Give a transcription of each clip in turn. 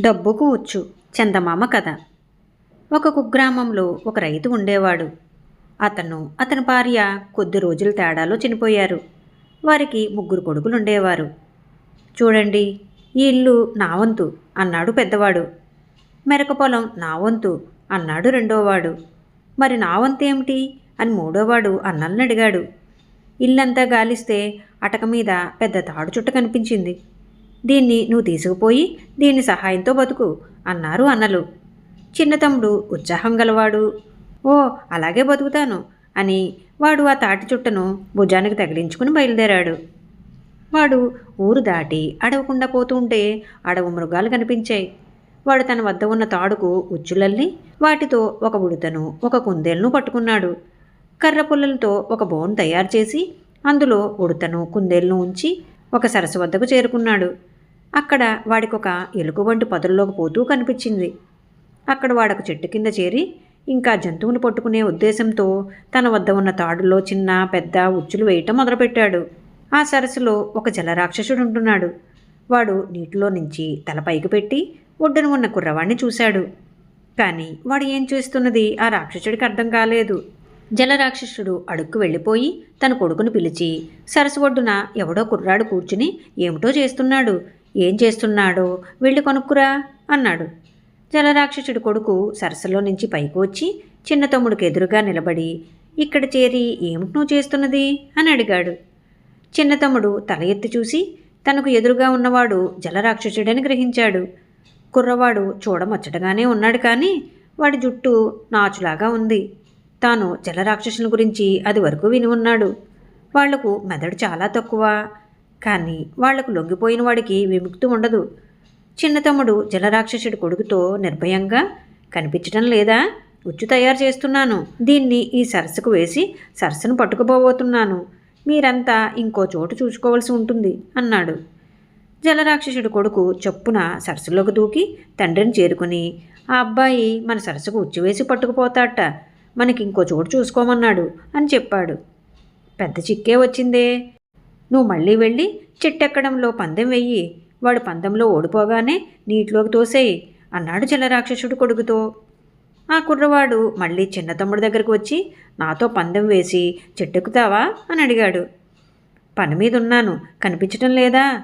డబ్బుకు వచ్చు చందమామ కథ. ఒక కుగ్రామంలో ఒక రైతు ఉండేవాడు. అతను అతని భార్య కొద్ది రోజుల తేడాలో చనిపోయారు. వారికి ముగ్గురు కొడుకులు ఉండేవారు చూడండి ఈ ఇల్లు నా వంతు అన్నాడు పెద్దవాడు. మెరక పొలం నా వంతు అన్నాడు రెండోవాడు. మరి నా వంతు ఏమిటి? అని మూడోవాడు అన్నల్ని అడిగాడు. ఇల్లంతా గాలిస్తే అటక మీద పెద్ద తాడు చుట్ట కనిపించింది. దీన్ని నువ్వు తీసుకుపోయి దీని సహాయంతో బతుకు అన్నారు అన్నలు. చిన్న తమ్ముడు ఉత్సాహం గలవాడు. ఓ అలాగే బతుకుతాను అని వాడు ఆ తాటి చుట్టను భుజానికి తగిలించుకుని బయలుదేరాడు. వాడు ఊరు దాటి అడవకుండా పోతుంటే అడవు మృగాలు కనిపించాయి. వాడు తన వద్ద ఉన్న తాడుకు ఉచ్చులల్లి వాటితో ఒక ఉడతను ఒక కుందేలును పట్టుకున్నాడు. కర్ర పుల్లలతో ఒక బోన్ తయారు చేసి అందులో ఉడతను కుందేలను ఉంచి ఒక సరస్సు వద్దకు చేరుకున్నాడు. అక్కడ వాడికి ఒక ఎలుగుబంటి పొదల్లోకి పోతూ కనిపించింది. అక్కడ వాడొక చెట్టు కింద చేరి ఇంకా జంతువుని పట్టుకునే ఉద్దేశంతో తన వద్ద ఉన్న తాడులో చిన్న పెద్ద ఉచ్చులు వేయటం మొదలుపెట్టాడు. ఆ సరస్సులో ఒక జలరాక్షసుడు ఉంటున్నాడు. వాడు నీటిలో నుంచి తల పైకి పెట్టి ఒడ్డున ఉన్న కుర్రవాణ్ణి చూశాడు. కానీ వాడు ఏం చేస్తున్నది? ఆ రాక్షసుడికి అర్థం కాలేదు. జలరాక్షసుడు అడుక్కు వెళ్ళిపోయి తన కొడుకును పిలిచి సరస్సు ఒడ్డున ఎవడో కుర్రాడు కూర్చుని ఏమిటో చేస్తున్నాడు. ఏం చేస్తున్నాడో? వెళ్ళి కొనుక్కురా అన్నాడు. జలరాక్షసుడి కొడుకు సరస్సులో నుంచి పైకి వచ్చి చిన్న తమ్ముడికి ఎదురుగా నిలబడి ఇక్కడ చేరి ఏమిటి నువ్వు చేస్తున్నది? అని అడిగాడు. చిన్న తమ్ముడు తల ఎత్తి చూసి తనకు ఎదురుగా ఉన్నవాడు జలరాక్షసుడని గ్రహించాడు. కుర్రవాడు చూడముచ్చటగానే ఉన్నాడు కానీ వాడి జుట్టు నాచులాగా ఉంది. తాను జలరాక్షసుల గురించి అది వరకు విని ఉన్నాడు. వాళ్ళకు మెదడు చాలా తక్కువ. కానీ వాళ్ళకు లొంగిపోయిన వాడికి విముక్తి ఉండదు. చిన్న తమ్ముడు జలరాక్షసుడి కొడుకుతో నిర్భయంగా కనిపించడం లేదా? ఉచ్చు తయారు చేస్తున్నాను. దీన్ని ఈ సరస్సుకు వేసి సరస్సును పట్టుకుపోబోతున్నాను. మీరంతా ఇంకో చోటు చూసుకోవాల్సి ఉంటుంది అన్నాడు. జలరాక్షసుడి కొడుకు చొప్పున సరస్సులోకి దూకి తండ్రిని చేరుకుని ఆ అబ్బాయి మన సరస్సుకు ఉచ్చు వేసి పట్టుకుపోతాట. మనకి ఇంకో చోటు చూసుకోమన్నాడు అని చెప్పాడు. పెద్ద చిక్కే వచ్చిందే. నువ్వు మళ్ళీ వెళ్ళి చెట్టెక్కడంలో పందెం వెయ్యి వాడు పందెంలో ఓడిపోగానే నీటిలోకి తోసేయి అన్నాడు జలరాక్షసుడు కొడుకుతో. ఆ కుర్రవాడు మళ్ళీ చిన్న తమ్ముడి దగ్గరకు వచ్చి నాతో పందెం వేసి చెట్టెక్కుతావా? అని అడిగాడు. పని మీద ఉన్నాను కనిపించటం లేదా?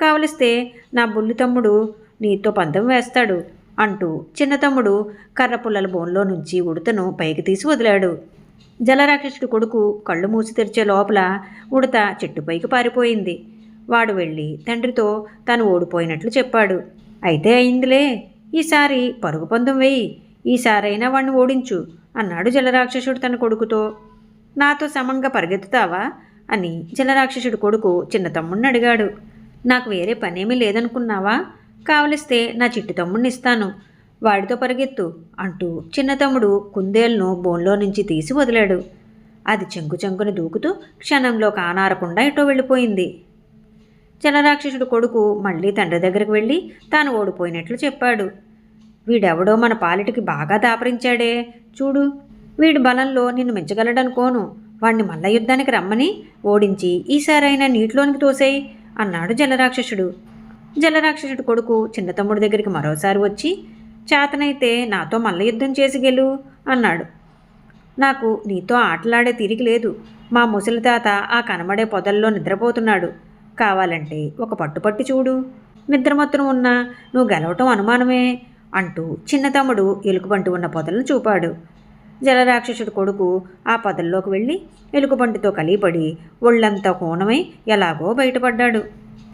కావలిస్తే నా బుల్లి తమ్ముడు నీతో పందెం వేస్తాడు అంటూ చిన్న తమ్ముడు కర్ర పుల్లల బోన్లో నుంచి ఉడతను పైకి తీసి వదిలాడు. జలరాక్షసుడి కొడుకు కళ్ళు మూసి తెరిచే లోపల ఉడత చెట్టుపైకి పారిపోయింది. వాడు వెళ్ళి తండ్రితో తను ఓడిపోయినట్లు చెప్పాడు. అయితే అయిందిలే. ఈసారి పరుగు పందెం వేయి. ఈసారైనా వాణ్ణి ఓడించు అన్నాడు జలరాక్షసుడు తన కొడుకుతో. నాతో సమంగా పరిగెత్తుతావా? అని జలరాక్షసుడి కొడుకు చిన్న తమ్ముడిని అడిగాడు. నాకు వేరే పనేమీ లేదనుకున్నావా? కావలిస్తే నా చిట్టు తమ్ముడిని ఇస్తాను. వాడితో పరిగెత్తు అంటూ చిన్న తమ్ముడు కుందేలను బోన్లో నుంచి తీసి వదిలాడు. అది చెంకు చెంకుని దూకుతూ క్షణంలో కానారకుండా ఇటో వెళ్ళిపోయింది. జలరాక్షసుడు కొడుకు మళ్ళీ తండ్రి దగ్గరికి వెళ్ళి తాను ఓడిపోయినట్లు చెప్పాడు. వీడెవడో మన పాలిటికి బాగా దాపరించాడే. చూడు వీడి బలంలో నిన్ను మెచ్చగలడనుకోను వాణ్ణి మల్ల యుద్ధానికి రమ్మని ఓడించి ఈసారైనా నీటిలోనికి తోసేయి అన్నాడు జలరాక్షసుడు. జలరాక్షసుడు కొడుకు చిన్న తమ్ముడి దగ్గరికి మరోసారి వచ్చి చేతనైతే నాతో మల్ల యుద్ధం చేసి గెలు అన్నాడు. నాకు నీతో ఆటలాడే తిరిగి లేదు. మా ముసలి తాత ఆ కనబడే పొదల్లో నిద్రపోతున్నాడు. కావాలంటే ఒక పట్టుపట్టి చూడు. నిద్రమత్తును ఉన్నా నువ్వు గెలవటం అనుమానమే అంటూ చిన్న తమ్ముడు ఎలుకబంటి ఉన్న పొదలను చూపాడు. జలరాక్షసుడి కొడుకు ఆ పొదల్లోకి వెళ్ళి ఎలుకబంటితో కలిపడి ఒళ్ళంతా కోణమై ఎలాగో బయటపడ్డాడు.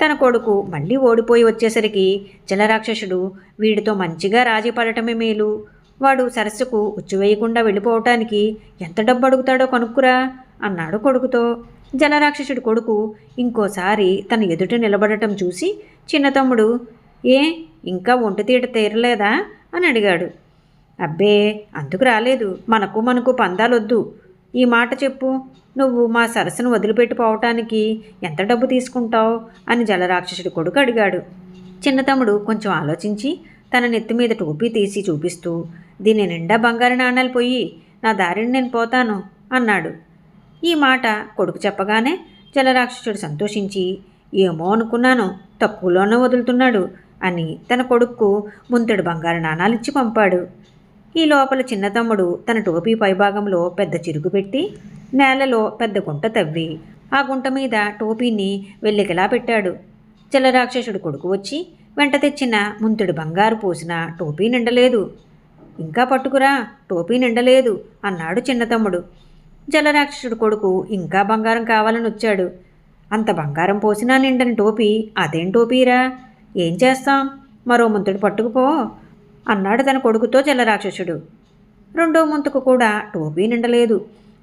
తన కొడుకు మళ్ళీ ఓడిపోయి వచ్చేసరికి జలరాక్షసుడు వీడితో మంచిగా రాజీ పడటమే మేలు. వాడు సరస్సుకు ఉచ్చువేయకుండా వెళ్ళిపోవటానికి ఎంత డబ్బు అడుగుతాడో కనుక్కురా అన్నాడు కొడుకుతో. జలరాక్షసుడి కొడుకు ఇంకోసారి తన ఎదుట నిలబడటం చూసి చిన్నతమ్ముడు ఏ ఇంకా ఒంటితీట తీరలేదా? అని అడిగాడు. అబ్బే అందుకు రాలేదు. మనకు మనకు పందాలొద్దు. ఈ మాట చెప్పు. నువ్వు మా సరస్సును వదిలిపెట్టిపోవటానికి ఎంత డబ్బు తీసుకుంటావు? అని జలరాక్షసుడి కొడుకు అడిగాడు. చిన్న తమ్ముడు కొంచెం ఆలోచించి తన నెత్తి మీద టోపీ తీసి చూపిస్తూ దీని నిండా బంగారు నాణాలు పోయి నా దారిని నేను పోతాను అన్నాడు. ఈ మాట కొడుకు చెప్పగానే జలరాక్షసుడు సంతోషించి ఏమో అనుకున్నాను తక్కువలోనే వదులుతున్నాడు అని తన కొడుక్కు ముంతడు బంగారు నాణాలిచ్చి పంపాడు. ఈ లోపల చిన్న తమ్ముడు తన టోపీ పైభాగంలో పెద్ద చిరుగు పెట్టి నేలలో పెద్ద గుంట తవ్వి ఆ గుంట మీద టోపీని వెల్లికిలా పెట్టాడు. చలరాక్షసుడు కొడుకు వచ్చి వెంట తెచ్చిన ముంతుడు బంగారు పోసిన టోపీ నిండలేదు. ఇంకా పట్టుకురా టోపీ నిండలేదు అన్నాడు చిన్న తమ్ముడు. జలరాక్షసుడు కొడుకు ఇంకా బంగారం కావాలని వచ్చాడు. అంత బంగారం పోసినా నిండని టోపీ అదేం టోపీరా? ఏం చేస్తాం? మరో ముంతుడు పట్టుకుపో అన్నాడు తన కొడుకుతో జలరాక్షసుడు. రెండో ముంతకు కూడా టోపీ నిండలేదు.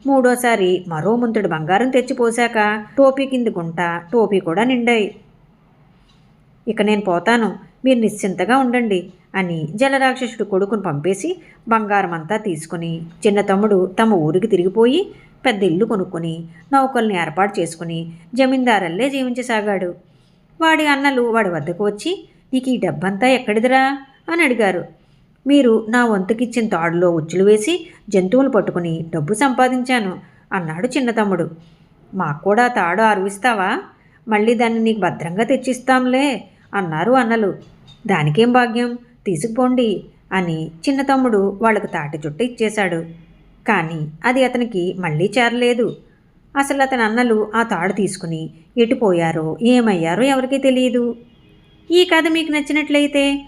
మూడోసారి మరో ముంతుడు బంగారం తెచ్చిపోశాక టోపీ కింది గుంట టోపీ కూడా నిండాయి. ఇక నేను పోతాను మీరు నిశ్చింతగా ఉండండి అని జలరాక్షసుడు కొడుకును పంపేసి బంగారం అంతా తీసుకుని చిన్న తమ్ముడు తమ ఊరికి తిరిగిపోయి పెద్ద ఇల్లు కొనుక్కొని నౌకల్ని ఏర్పాటు చేసుకుని జమీందారల్లే జీవించసాగాడు. వాడి అన్నలు వాడి వద్దకు వచ్చి నీకు ఈ డబ్బంతా ఎక్కడిదిరా? అని అడిగారు. మీరు నా వంతుకిచ్చిన తాడులో ఉచ్చులు వేసి జంతువులు పట్టుకుని డబ్బు సంపాదించాను అన్నాడు చిన్న తమ్ముడు. మాకు కూడా తాడు ఆరువిస్తావా? మళ్ళీ దాన్ని నీకు భద్రంగా తెచ్చిస్తాంలే అన్నారు అన్నలు. దానికేం భాగ్యం? తీసుకుపోండి అని చిన్న తమ్ముడు వాళ్ళకు తాటి చుట్ట ఇచ్చేశాడు. కానీ అది అతనికి మళ్ళీ చేరలేదు. అసలు అతని అన్నలు ఆ తాడు తీసుకుని ఎటుపోయారో ఏమయ్యారో ఎవరికీ తెలియదు ఈ కథ మీకు నచ్చినట్లయితే